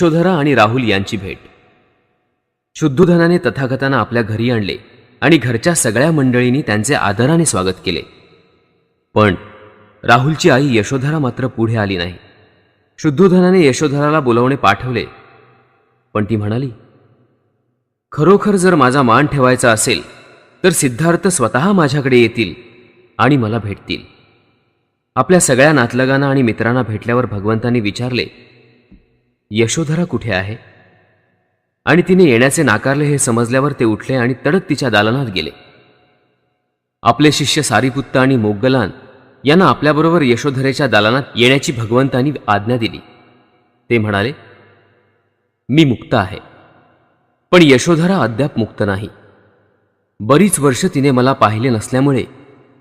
यशोधरा आणि राहुल यांची भेट. शुद्धोधनाने तथागतांना आपल्या घरी आणले आणि घरच्या सगळ्या मंडळींनी त्यांचे आदराने स्वागत केले. पण राहुलची आई यशोधरा मात्र पुढे आली नाही. शुद्धोधनाने यशोधराला बोलावणे पाठवले. पण ती म्हणाली खरोखर जर माझा मान ठेवायचा असेल तर सिद्धार्थ स्वतः माझ्याकडे येतील आणि मला भेटतील. आपल्या सगळ्या नातलगांना आणि मित्रांना भेटल्यावर भगवंतांनी विचारले यशोधरा कुठे आहे? आणि तिने येण्याचे नाकारले हे समजल्यावर ते उठले आणि तडक तिच्या दालनात गेले. आपले शिष्य सारीपुत्त आणि मोगलान यांना आपल्याबरोबर यशोधरेच्या दालनात येण्याची भगवंतांनी आज्ञा दिली. ते म्हणाले मी मुक्त आहे. पण यशोधरा अद्याप मुक्त नाही. बरीच वर्ष तिने मला पाहिले नसल्यामुळे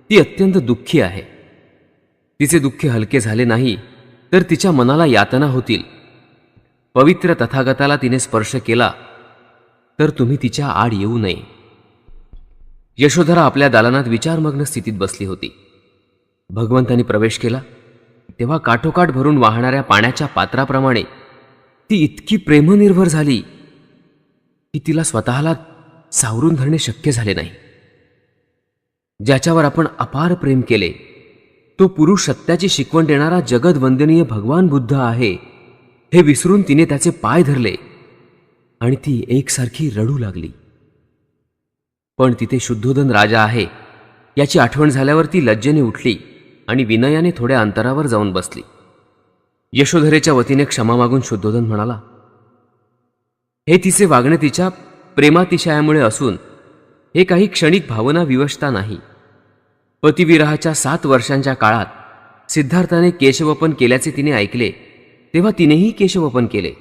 ती अत्यंत दुःखी आहे. तिचे दुःख हलके झाले नाही तर तिच्या मनाला यातना होतील. पवित्र तथागताला तिने स्पर्श केला तर तुम्ही तिच्या आड येऊ नये. यशोधरा आपल्या दालनात विचारमग्न स्थितीत बसली होती. भगवंतांनी प्रवेश केला तेव्हा काठोकाठ भरून वाहणाऱ्या पाण्याच्या पात्राप्रमाणे ती इतकी प्रेमनिर्भर झाली की तिला स्वतःला सावरून धरणे शक्य झाले नाही. ज्याच्यावर आपण अपार प्रेम केले तो पुरुष सत्याची शिकवण देणारा जगदवंदनीय भगवान बुद्ध आहे. हे विसरून तिने त्याचे पाय धरले आणि ती एकसारखी रडू लागली. पण तिथे शुद्धोधन राजा आहे याची आठवण झाल्यावर ती लज्जेने उठली आणि विनयाने थोड्या अंतरावर जाऊन बसली. यशोधरेच्या वतीने क्षमा मागून शुद्धोधन म्हणाला हे तिचे वागणे तिच्या प्रेमातिशयामुळे असून हे काही क्षणिक भावना विवशता नाही. पतिविराहाच्या सात वर्षांच्या काळात सिद्धार्थाने केशवपन केल्याचे तिने ऐकले तेव्हा तिनेही केशवपन केले.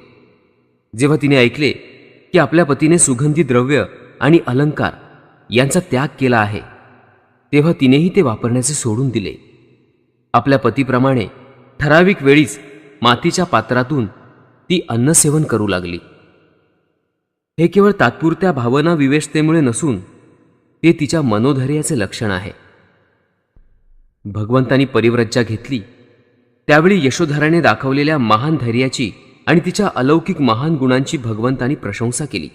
जेव्हा तिने ऐकले की आपल्या पतीने सुगंधी द्रव्य आणि अलंकार यांचा त्याग केला आहे तेव्हा तिनेही ते वापरण्याचे सोडून दिले. आपल्या पतीप्रमाणे ठराविक वेळीच मातीच्या पात्रातून ती अन्नसेवन करू लागली. हे केवळ तात्पुरत्या भावना विवेशतेमुळे नसून ते तिच्या मनोधैर्याचे लक्षण आहे. भगवंतानी परिव्रज्जा घेतली त्यावेळी यशोधराने दाखवलेल्या महान धैर्याची आणि तिच्या अलौकिक महान गुणांची भगवंतानी प्रशंसा केली.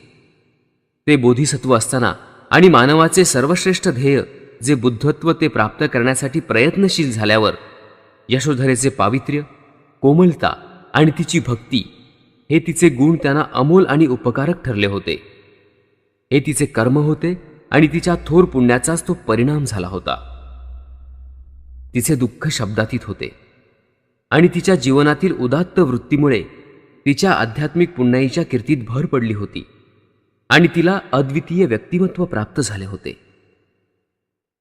ते बोधिसत्व असताना आणि मानवाचे सर्वश्रेष्ठ ध्येय जे बुद्धत्व ते प्राप्त करण्यासाठी प्रयत्नशील झाल्यावर यशोधरेचे पावित्र्य कोमलता आणि तिची भक्ती हे तिचे गुण त्यांना अमोल आणि उपकारक ठरले होते. हे तिचे कर्म होते आणि तिच्या थोर पुण्याचाच तो परिणाम झाला होता. तिचे दुःख शब्दातीत होते. आणि तिच्या जीवनातील उदात्त वृत्तीमुळे तिच्या आध्यात्मिक पुण्याईच्या कीर्तीत भर पडली होती आणि तिला अद्वितीय व्यक्तिमत्व प्राप्त झाले होते.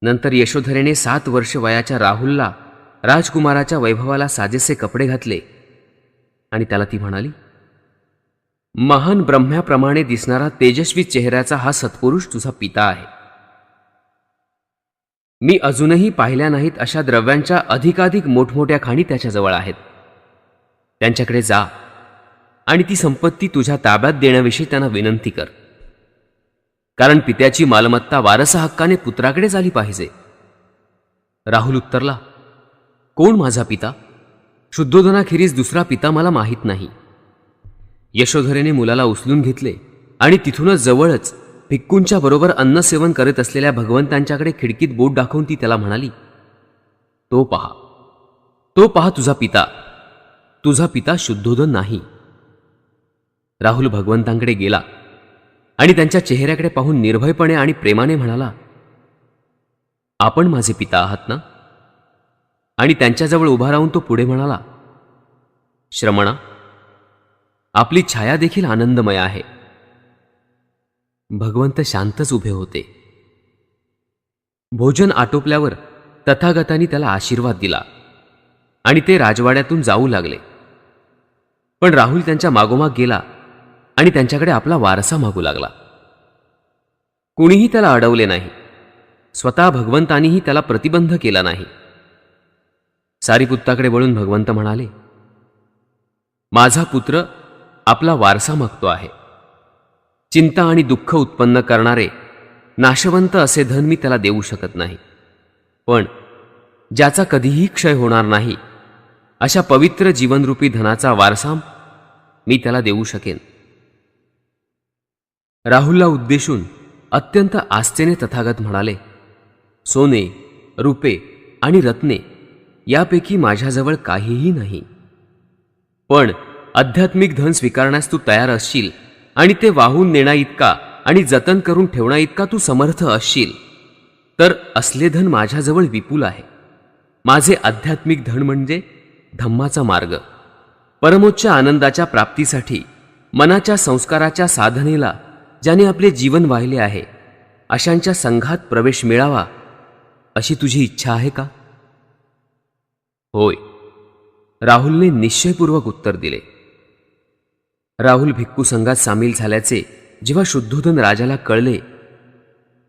नंतर यशोधरेने सात वर्ष वयाच्या राहुलला राजकुमाराच्या वैभवाला साजेसे कपडे घातले आणि त्याला ती म्हणाली महान ब्रह्म्याप्रमाणे दिसणारा तेजस्वी चेहऱ्याचा हा सत्पुरुष तुझा पिता आहे. मी अजूनही पाहिल्या नाहीत अशा द्रव्यांच्या अधिकाधिक मोठमोठ्या खाणी त्याच्याजवळ आहेत. त्यांच्याकडे जा आणि ती संपत्ती तुझ्या ताब्यात देण्याविषयी त्यांना विनंती कर. कारण पित्याची मालमत्ता वारसा हक्काने पुत्राकडेच आली पाहिजे. राहुल उत्तरला कोण माझा पिता? शुद्धोधनाखेरीज दुसरा पिता मला माहीत नाही. यशोधरेने मुलाला उचलून घेतले आणि तिथूनच जवळच भिक्कूंच्या बरोबर अन्नसेवन करत असलेल्या भगवंतांच्याकडे खिडकीत बोट दाखवून ती त्याला म्हणाली तो पहा. तो पहा तुझा पिता. तुझा पिता शुद्धोधन नाही. राहुल भगवंतांकडे गेला आणि त्यांच्या चेहऱ्याकडे पाहून निर्भयपणे आणि प्रेमाने म्हणाला आपण माझे पिता आहात ना? आणि त्यांच्याजवळ उभा राहून तो पुढे म्हणाला श्रमणा आपली छाया देखील आनंदमय आहे. भगवंत शांतच उभे होते. भोजन आटोपल्यावर तथागतांनी त्याला आशीर्वाद दिला आणि ते राजवाड्यातून जाऊ लागले. पण राहुल त्यांच्या मागोमाग गेला आणि त्यांच्याकडे आपला वारसा मागू लागला. कुणीही त्याला अडवले नाही. स्वतः भगवंतानीही त्याला प्रतिबंध केला नाही. सारीपुत्ताकडे वळून भगवंत म्हणाले माझा पुत्र आपला वारसा मागतो आहे. चिंता आणि दुःख उत्पन्न करणारे नाशवंत असे धन मी त्याला देऊ शकत नाही. पण ज्याचा कधीही क्षय होणार नाही अशा पवित्र जीवनरूपी धनाचा वारसा मी त्याला देऊ शकेन. राहुलला उद्देशून अत्यंत आस्थेने तथागत म्हणाले सोने रुपे आणि रत्ने यापैकी माझ्याजवळ काहीही नाही. पण आध्यात्मिक धन स्वीकारण्यास तू तयार असशील आणि ते वाहून नेणा इतका आणि जतन करून ठेवणा इतका तू समर्थ असशील. तर असले धन माझ्याजवळ विपुल आहे. माझे आध्यात्मिक धन म्हणजे धम्माचा मार्ग. परमोच्च आनंदाच्या प्राप्तीसाठी मनाच्या संस्काराच्या साधनेला ज्याने आपले जीवन वाहिले आहे अशांच्या संघात प्रवेश मिळावा अशी तुझी इच्छा आहे का? होय. राहुलने निश्चयपूर्वक उत्तर दिले. राहुल भिक्खू संघात सामील झाल्याचे जेव्हा शुद्धोधन राजाला कळले,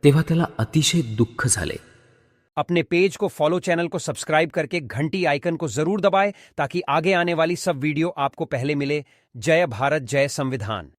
तेव्हा त्याला अतिशय दुःख झाले. अपने पेज को फॉलो चैनल को सब्सक्राइब करके घंटी आइकन को ज़रूर दबाएँ ताकि आगे आने वाली सब वीडियो आपको पहले मिले। जय भारत, जय संविधान।